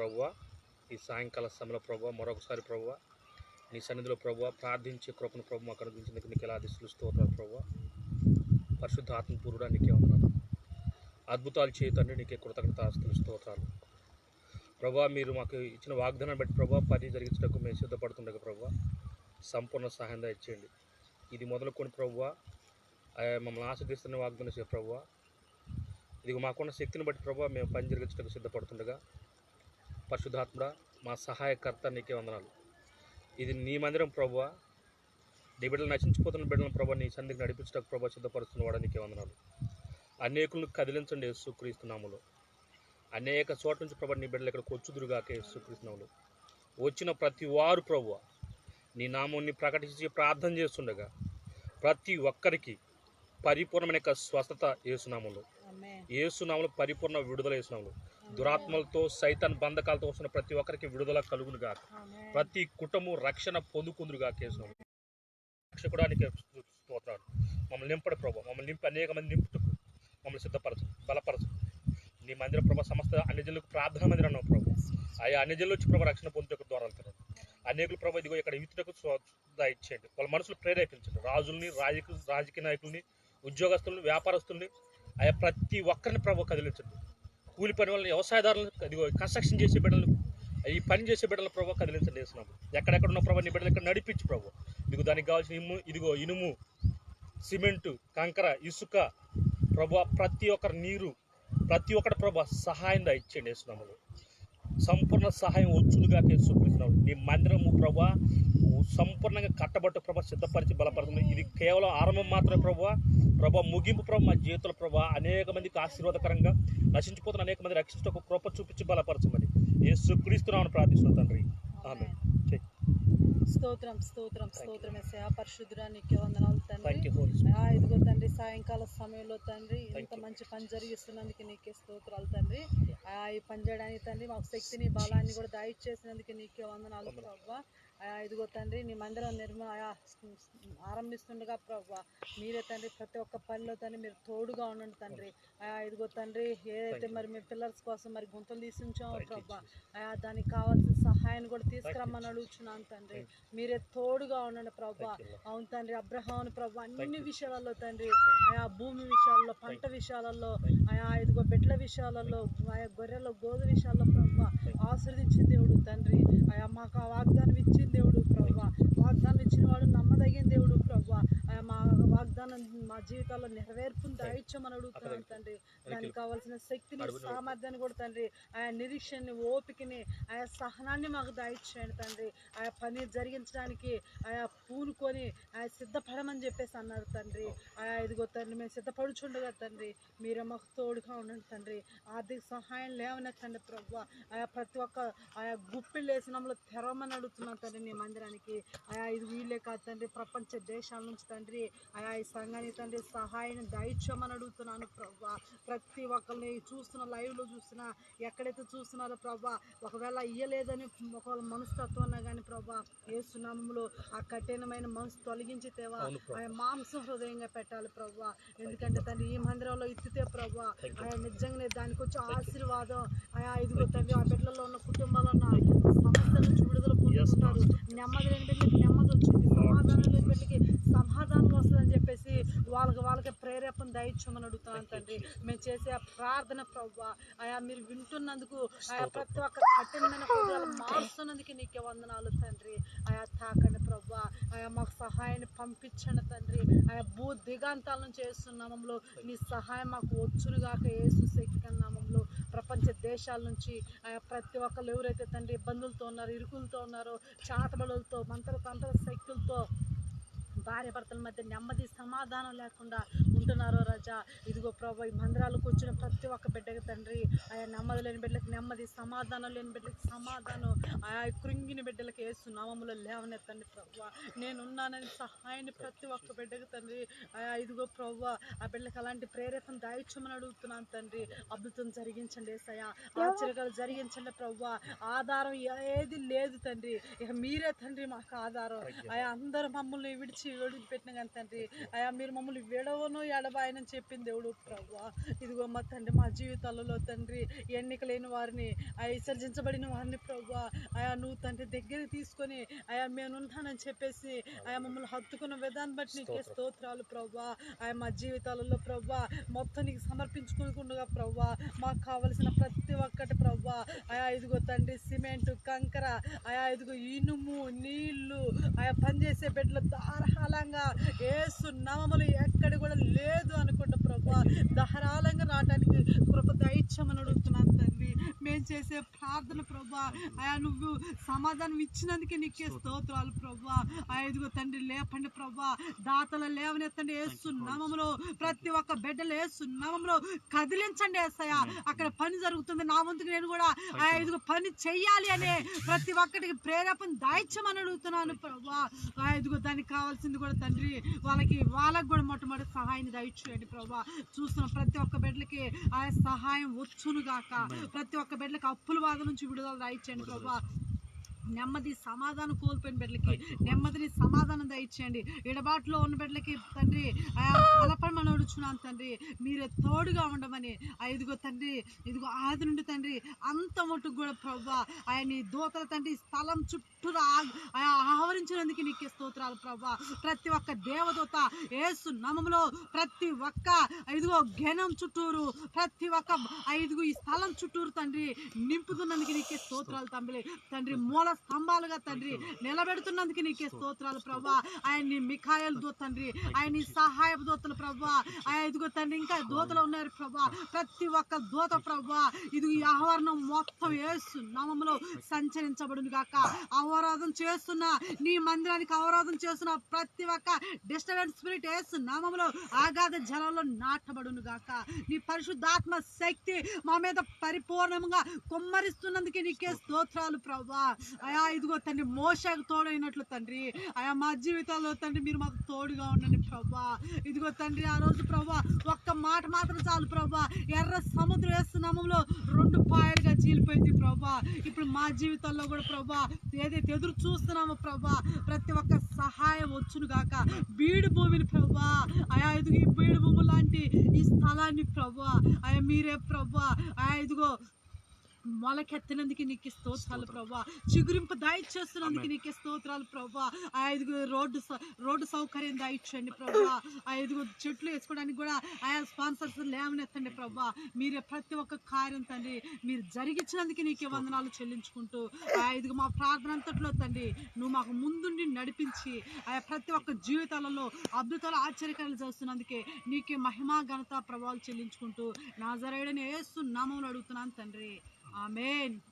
ప్రభువ ఈ సాయంకాల సమయంలో ప్రభు మరొకసారి ప్రభువ నీ సన్నిధిలో ప్రభువ ప్రార్థించే కృపను ప్రభు మాకు అనుగ్రహించినందుకు నీకు ఎలా దిశలుస్తూ ఉంటారు ప్రభువ. పరిశుద్ధ ఆత్మపూర్వుడా నీకే ఉన్నాను అద్భుతాలు చేయతండి నీకే కృతజ్ఞత తెలుస్తూ స్తోత్రాలు. ప్రభా మీరు మాకు ఇచ్చిన వాగ్దానం బట్టి ప్రభా పని జరిగించడానికి మేము సిద్ధపడుతుండగా ప్రభా సంపూర్ణ సహాయం ఇచ్చేయండి ఇది మొదలుకొని ప్రభువ మమ్మల్ని ఆస్వాదిస్తున్న వాగ్దానం చే ప్రభువ. ఇది మాకున్న శక్తిని బట్టి ప్రభావ మేము పని జరిగించడానికి సిద్ధపడుతుండగా పరిశుద్ధాత్ముడ మా సహాయకర్త నీకే వందనాలు. ఇది నీ మందిరం ప్రభువ. నీ బిడ్డలు నశించిపోతున్న బిడ్డలను ప్రభా నీ సందికి నడిపించడానికి ప్రభా సిద్ధపరుస్తున్న వాడు నీకే వందనాలు. అనేకులను కదిలించండి సుక్రీస్తున్నాములు అనేక చోట్ల నుంచి ప్రభా నీ బిడ్డలు ఇక్కడ కొచ్చుదురుగాకే సుక్రీస్తున్నాములు వచ్చిన ప్రతి వారు ప్రభువ నీ నామాన్ని ప్రకటించి ప్రార్థన చేస్తుండగా ప్రతి ఒక్కరికి పరిపూర్ణమైన స్వస్థత వేసునాములు ఏసునామలు పరిపూర్ణ విడుదల ఏసునామలు దురాత్మలతో సైతాన్ బంధకాలతో వస్తున్న ప్రతి ఒక్కరికి విడుదల కలుగును గాక. ప్రతి కుటుంబం రక్షణ పొందుకుందురు గాక ఏసునామలు రక్షకుడానికి స్తోత్రాలు. మమ్మల్ని నింపడు ప్రభు. మమ్మల్ని నింపి అనేక మంది నింపుటకు మమ్మల్ని సిద్ధపరచు బలపరచు. నీ మందిర ప్రభా సమస్త అన్ని జిల్లకు ప్రార్థన మందిరం అన్నావు ప్రభు. ఆయా అన్ని జిల్లు వచ్చి ప్రభు రక్షణ పొందుటకు ద్వారాలు తెరవు అనేకులు ప్రభు ఇదిగో ఇక్కడ యువతకు ఇచ్చేయండి. వాళ్ళ మనసులు ప్రేరేపించండి. రాజుల్ని రాజకీయ రాజకీయ నాయకుల్ని ఉద్యోగస్తుల్ని వ్యాపారస్తుల్ని ఆయా ప్రతి ఒక్కరిని ప్రభు కదిలించండి. కూలి పని వాళ్ళని వ్యవసాయదారులను ఇదిగో కన్స్ట్రక్షన్ చేసే బిడ్డలు ఈ పని చేసే బిడ్డల ప్రభు కదిలించండి వేస్తున్నాము ఎక్కడెక్కడ ఉన్న ప్రభు నీ బిడ్డలు ఇక్కడ నడిపించు ప్రభు. ఇదిగో దానికి కావాల్సిన ఇమ్ము ఇదిగో ఇనుము సిమెంటు కంకర ఇసుక ప్రభు ప్రతి ఒక్కరి నీరు ప్రతి ఒక్కటి ప్రభు సహాయం ఇచ్చేయండి వేస్తున్నాము సంపూర్ణ సహాయం వచ్చుడుగా కేసుకుంటున్నాడు నీ మందిరము ప్రభా సంపూర్ణంగా కట్టబట్టు ప్రభా సిద్ధపరిచి బలపడుతుంది ఇది కేవలం ఆరంభం మాత్రమే ప్రభా. ప్రభా ముగింపు ప్రభా మా జీవితంలో ప్రభా అనేక మందికి ఆశీర్వాదకరంగా నశించిపోతున్న అనేక మంది రక్షించటకు కృప చూపించి బలపరచమని యేసు క్రీస్తున్నామని ప్రార్థిస్తున్నాం తండ్రి. ఆమె. స్తోత్రం స్తోత్రం స్తోత్రం ఎస్ఐ పరిశుద్ధుడా నీకే వందనాలు తండ్రి. ఇదిగో తండ్రి సాయంకాల సమయంలో తండ్రి ఇంత. మంచి పని జరిగిస్తున్నందుకు నీకే స్తోత్రాలు తండ్రి. ఆ, ఈ పని చేయడానికి తండ్రి మాకు శక్తిని బలాన్ని కూడా దయచేసినందుకు నీకే వందనాలు వందనాలు. ఇదిగో తండ్రి నీ మందిరం నిర్మ ఆరంభిస్తుండగా ప్రభా మీరే తండ్రి ప్రతి ఒక్క పనిలో తండ్రి మీరు తోడుగా ఉండండి తండ్రి ఇదిగో తండ్రి ఏదైతే. మరి మీ పిల్లర్స్ కోసం మరి గుంతలు తీసి ఉంచామో Thank you, ప్రభా Jesus. ఆయా దానికి కావాల్సిన సహాయాన్ని కూడా తీసుకురమ్మని Jesus. అడుగుచున్నాను తండ్రి మీరే తోడుగా ఉండండి ప్రభా. అవును తండ్రి అబ్రహాముని ప్రభు అన్ని. విషయాలలో తండ్రి. ఆయా భూమి విషయాల్లో పంట. విషయాలలో. ఆయా ఇదిగో బిడ్డల విషయాలలో ఆయా గొర్రెల గోధుమ విషయాల్లో ప్రభు Thank you. ఆశ్రదించిన దేవుడు తండ్రి ఆయా మాకు ఆ వాగ్దానం ఇచ్చింది దేవుడు. ప్రభు. వాగ్దానం ఇచ్చిన వాడు నమ్మదగిన దేవుడు ప్రభు. మా వాగ్దానం మా జీవితాల్లో నెరవేర్పుని దాయిచ్చమని అడుగుతున్నాను తండ్రి. దానికి కావాల్సిన శక్తిని. సామర్థ్యాన్ని కూడా తండ్రి ఆయా నిరీక్షణని ఓపికని ఆయా సహనాన్ని మాకు దాయిచ్చేయండి తండ్రి. ఆయా పని జరిగించడానికి ఆయా పూనుకొని ఆయా సిద్ధపడమని చెప్పేసి అన్నారు తండ్రి. ఆయా ఇదిగో తండ్రి మేము సిద్ధపడుచుండగా తండ్రి. మీరే మాకు తోడుగా ఉండండి తండ్రి. ఆర్థిక సహాయం లేవనెత్తండి ప్రభు. ఆయా ప్రతి ఒక్క ఆయా గుప్పిళ్ళు వేసినంలో తెరవమని అడుగుతున్నాం తండ్రి నీ మందిరానికి. ఆయా ఇది వీళ్ళే కాదు తండ్రి ప్రపంచ దేశాల నుంచి తండ్రి ఆయా ఈ సంఘానికి తండ్రి సహాయం దయచేయమని అడుగుతున్నాను ప్రభు ప్రతి ఒక్కరిని చూస్తున్న లైవ్లో చూస్తున్నా ఎక్కడైతే చూస్తున్నారో ప్రభా ఒకవేళ ఇయ్యలేదని ఒకవేళ మనస్తత్వం అన్నా కానీ ప్రభా ఏసునామంలో ఆ కఠినమైన మనసు తొలగించి తేవా అవును ప్రభు. ఆయన మాంసం హృదయంగా పెట్టాలి ప్రభా ఎందుకంటే తండ్రి ఈ మందిరంలో ఇత్తితే ప్రభా. ఆయన నిజంగానే దానికి వచ్చే. ఆశీర్వాదం ఆయా ఇదిగో తండ్రి ఆ బిడ్డల్లో ఉన్న కుటుంబాల్లో ఉన్న సమస్యల నుంచి విడుదల బిడ్డలకి నెమ్మది వచ్చింది సమాధానం లేని బిడ్డలకి సమాధానం వస్తుందని చెప్పేసి వాళ్ళకి వాళ్ళకి ప్రేరేపణ దయచ్చమని అడుగుతాను తండ్రి. మేము చేసే ఆ ప్రార్థన ప్రభు ఆయా మీరు వింటున్నందుకు ఆయా ప్రతి ఒక్క కఠినమైన హృదయాలు మారుస్తున్నందుకు నీకే వందనాలు తండ్రి. ఆయా తాకండి ప్రభు ఆయా మాకు సహాయాన్ని పంపించండి తండ్రి. ఆయా భూ దిగాంతాల నుంచి వేస్తున్నామంలో నీ సహాయం మాకు వచ్చునుగాక ఏసు శక్తి నామంలో ప్రపంచ దేశాల నుంచి. ఆయా ప్రతి ఒక్కరు ఎవరైతే తండ్రి ఇబ్బందులతో ఉన్నారో ఇరుకులతో ఉన్నారో చాతబడులతో మంత్ర తంత్ర శక్తులతో భార్య భర్తల మధ్య నెమ్మది సమాధానం లేకుండా ఉంటున్నారో రాజా. ఇదిగో ప్రభు ఈ మందిరాలకు వచ్చిన ప్రతి ఒక్క బిడ్డకి తండ్రి ఆయా నెమ్మది లేని బిడ్డలకు నెమ్మది సమాధానం లేని బిడ్డలకు సమాధానం ఆయా కృంగిని బిడ్డలకు వేసు నామములో లేవనెత్తండి ప్రభు. నేనున్నానని సహాయాన్ని ప్రతి ఒక్క బిడ్డకి తండ్రి ఆయా ఇదిగో ప్రభు ఆ బిడ్డలకు అలాంటి ప్రేరేపణ దాయిచ్చమని అడుగుతున్నాను తండ్రి. అద్భుతం జరిగించండి ఏసయ్యా. ఆశ్చర్యకాలు జరిగించండి ప్రభు. ఆధారం ఏది లేదు తండ్రి. ఇక మీరే తండ్రి మాకు ఆధారం. ఆయా అందరూ మమ్మల్ని విడిచి విడిచిపెట్టిన కానీ తండ్రి అయా మీరు మమ్మల్ని విడవను ఎడబాయనని చెప్పింది దేవుడు ప్రభా ఇదిగో మా తండ్రి మా జీవితాలలో తండ్రి ఎన్నిక లేని వారిని ఆ విసర్జించబడిన వారిని ప్రభా అయా నువ్వు తండ్రి దగ్గర తీసుకొని అయా మేము ఉంటానని చెప్పేసి అయా మమ్మల్ని హత్తుకున్న విధాన్ని బట్టి నీకే స్తోత్రాలు ప్రభా అయా మా జీవితాలలో ప్రభా మొత్తం నీకు సమర్పించుకుంటుండగా ప్రభా మాకు కావలసిన ప్రతి ఒక్కటి ప్రభా అయా ఇదిగో తండ్రి సిమెంట్ కంకర అయా ఇదిగో ఇనుము నీళ్ళు ఆయా పనిచేసే బిడ్డలు ధారాళంగా ఏసు నామములు ఎక్కడ కూడా లేదు అనుకుంటా ప్రభా. ధారాళంగా రావడానికి కృప దైత్యమని అడుగుతున్నాను తండ్రి. మేము చేసే ప్రార్థన ప్రభా అయా నువ్వు సమాధానం ఇచ్చినందుకే నీకే స్తోత్రాలు ప్రభా. ఐదుగో తండ్రి లేపండి ప్రభా. దాతల లేవనెత్తండి ఏసు నామములో. ప్రతి ఒక్క బిడ్డలు ఏసు నామములో కదిలించండి ఏసయ్య. అక్కడ పని జరుగుతుంది నా వంతుకు నేను కూడా. ఆ పని చెయ్యాలి అనే ప్రతి ఒక్కటికి ప్రేరేపణ దాయిచ్చమని అడుగుతున్నాను ప్రభా. ఐదుగో దానికి కావాల్సిన కావాల్సింది కూడా తండ్రి. వాళ్ళకి వాళ్ళకి కూడా మొట్టమొదటి సహాయాన్ని దయచేయండి ప్రభా. చూస్తున్న ప్రతి ఒక్క బిడ్డలకి ఆ సహాయం వచ్చును గాక. ప్రతి ఒక్క బిడ్డలకి అప్పుల బాధ నుంచి విడుదల దయచేయండి ప్రభా. నెమ్మది సమాధానం కోల్పోయిన బిడ్డలకి నెమ్మదిని సమాధానం దయచేయండి. ఎడబాటులో ఉన్న బిడ్డలకి తండ్రి బలపడమని అడుచున్నాను తండ్రి. మీరే తోడుగా ఉండమని. ఇదిగో తండ్రి ఇదిగో ఆది నుండి తండ్రి అంత మటుకు కూడా ప్రభా ఆయన దూతల తండ్రి స్థలం చుట్టూరా ఆ- ఆవరించినందుకు నీకు స్తోత్రాలు ప్రభా. ప్రతి ఒక్క దేవదూత ఏసు నమములో ప్రతి ఒక్క ఐదుగో ఘనం చుట్టూరు ప్రతి ఒక్క ఐదుగు ఈ స్థలం చుట్టూరు తండ్రి నింపుతున్నందుకు నీకే స్తోత్రాలు తండ్రి తండ్రి మూల స్తంభాలుగా తండ్రి నిలబెడుతున్నందుకు నీకే స్తోత్రాలు ప్రభా. ఆయన్ని నీ మిఖాయలు దూత తండ్రి ఆయన సహాయ దూతలు ప్రభా. ఆయన ఇదిగో తండ్రి ఇంకా దూతలు ఉన్నారు ప్రభా. ప్రతి ఒక్క దూత ప్రభా ఇది ఈ ఆహ్వానం మొత్తం ఏసు నమములో సంచరించబడును గాక. అవరోధం చేస్తున్న నీ మందిరానికి అవరోధం చేస్తున్న ప్రతి ఒక్క డిస్టర్బెన్స్ స్పిరిట్ వేసు నామములో ఆగాధ జలంలో నాటబడును గాక. నీ పరిశుద్ధాత్మ శక్తి మా మీద పరిపూర్ణంగా కుమ్మరిస్తున్నందుకే నీకే స్తోత్రాలు ప్రభా. అయా ఇదిగో తండ్రి మోసకు తోడైనట్లు తండ్రి. అయా మా జీవితాల్లో తండ్రి మీరు మాకు తోడుగా ఉండండి ప్రభా. ఇదిగో తండ్రి ఆ రోజు ప్రభా ఒక్క మాట మాత్రం చాలు ప్రభా. ఎర్ర సముద్రం వేస్తున్నామంలో రెండు పాయలుగా చీలిపోయింది ప్రభా. ఇప్పుడు మా జీవితాల్లో కూడా ప్రభా ఏదైతే ఎదురు చూస్తున్నామో ప్రభా. ప్రతి ఒక్క సహాయం వచ్చును గాక. బీడు భూమిని ప్రభా. ఆయా ఇదిగో ఈ బీడు భూమి లాంటి ఈ స్థలాన్ని ప్రభా. ఆయా మీరే ప్రభా. ఆయా ఇదిగో మొలకెత్తినందుకు నీకు స్తోత్రాలు ప్రభా చిగురింపు దాయిచ్చేస్తున్నందుకు నీకు స్తోత్రాలు ప్రభా ఆ ఐదుగు రోడ్డు రోడ్డు సౌకర్యం దాయిచ్చండి ప్రభా ఆ ఐదుగు చెట్లు వేసుకోవడానికి కూడా ఆయా స్పాన్సర్స్ లేవనెత్తండి ప్రభా మీరే ప్రతి ఒక్క కార్యం తండ్రి మీరు జరిగించినందుకు నీకే వందనాలు చెల్లించుకుంటూ ఆ ఐదుగు మా ప్రార్థన అంతట్లో తండ్రి నువ్వు మాకు ముందుండి నడిపించి ఆయా ప్రతి ఒక్క జీవితాలలో అద్భుతాలు ఆశ్చర్యకాలు చేస్తున్నందుకే నీకే మహిమా ఘనత ప్రభావాలు చెల్లించుకుంటూ నా జరైడని ఏసు నామంలో అడుగుతున్నాను తండ్రి. Amen.